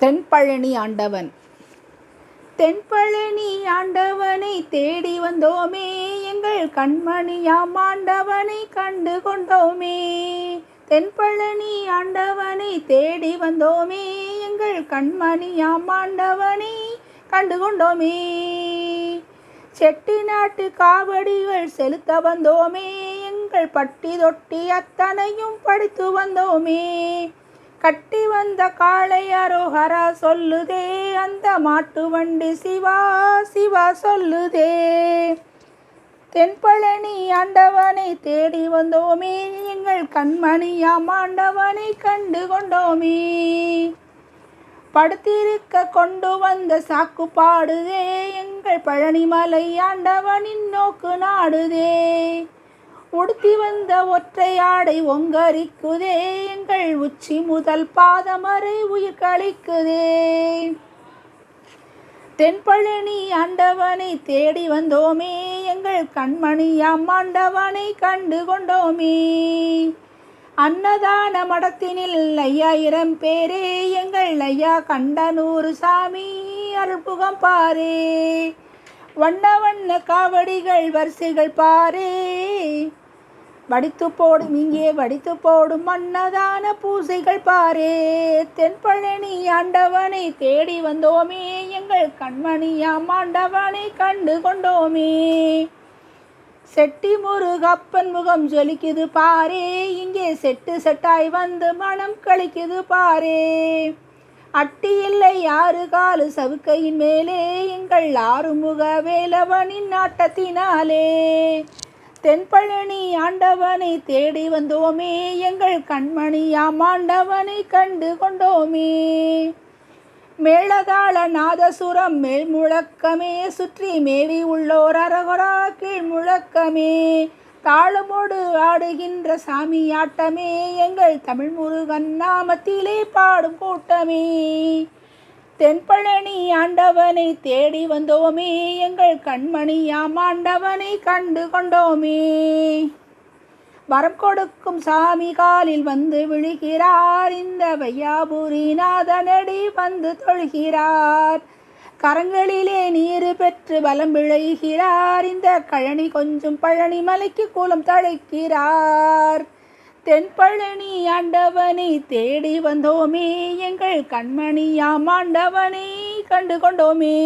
தென்பழனி ஆண்டவன். தென்பழனி ஆண்டவனை தேடி வந்தோமே எங்கள் கண்மணியாம் ஆண்டவனை கண்டு கொண்டோமே. தென்பழனி ஆண்டவனை தேடி வந்தோமே எங்கள் கண்மணியாம் ஆண்டவனை கண்டு கொண்டோமே. செட்டி நாட்டு காவடிகள் செலுத்த வந்தோமே எங்கள் பட்டி தொட்டி அத்தனையும் படித்து வந்தோமே. கட்டி வந்த காளை அரோஹரா சொல்லுதே அந்த மாட்டு வண்டி சிவா சிவா சொல்லுதே. தென்பழனி ஆண்டவனை தேடி வந்தோமே எங்கள் கண்மணியாம் ஆண்டவனை கண்டு கொண்டோமே. படுத்திருக்க கொண்டு வந்த சாக்கு பாடுதே எங்கள் பழனிமலை ஆண்டவனின் நோக்கு நாடுதே. உடுத்தி வந்த ஒற்றையாடை ஒங்கரிக்குதே. எங்கள் உச்சி முதல் பாதமறை உயிர் கழிக்குதே. தென்பழனி ஆண்டவனை தேடி வந்தோமே. எங்கள் கண்மணியாம் ஆண்டவனை கண்டு கொண்டோமே. அன்னதான மடத்தினில் ஐயாயிரம் பேரே. எங்கள் ஐயா கண்டனூறு சாமி அருள்புகம் பாரே. வண்ண வண்ண காவடிகள் வரிசைகள் பாரே. வடித்து போடும் இங்கே வடித்து போடும் மன்னதான பூசைகள் பாரே. தென்பழனி ஆண்டவனை தேடி வந்தோமே எங்கள் கண்மணியாம் ஆண்டவனை கண்டு கொண்டோமே. செட்டி முருகப்பன் முகம் ஜொலிக்குது பாரே இங்கே செட்டு செட்டாய் வந்து மனம் கழிக்குது பாரே. அட்டி இல்லை ஆறு காலு சவுக்கையின் மேலே எங்கள் ஆறுமுக வேலவனின் நாட்டத்தினாலே தென்பழனி ஆண்டவனை தேடி வந்தோமே எங்கள் கண்மணியாம் ஆண்டவனை கண்டு கொண்டோமே. மேளதாள நாதசுரம் மேல் முழக்கமே சுற்றி மேவி உள்ளோர் அரகொரா கீழ் முழக்கமே. தாளமோடு ஆடுகின்ற சாமியாட்டமே எங்கள் தமிழ் முருகன் நாமத்திலே பாடும் கூட்டமே. தென்பழனி ஆண்டவனை தேடி வந்தோமே எங்கள் கண்மணியாம் ஆண்டவனை கண்டு கொண்டோமே. வரம் கொடுக்கும் சாமி காலில் வந்து விழுகிறார் இந்த வையாபுரி நாதனடி வந்து தொழுகிறார். கரங்களிலே நீர் பெற்று பலம் விளைகிறார் இந்த கழனி கொஞ்சம் பழனி மலைக்கு கூலம் தழைக்கிறார். தென்பழனி ஆண்டவனை தேடி வந்தோமே எங்கள் கண்மணியாம் ஆண்டவனை கண்டு கொண்டோமே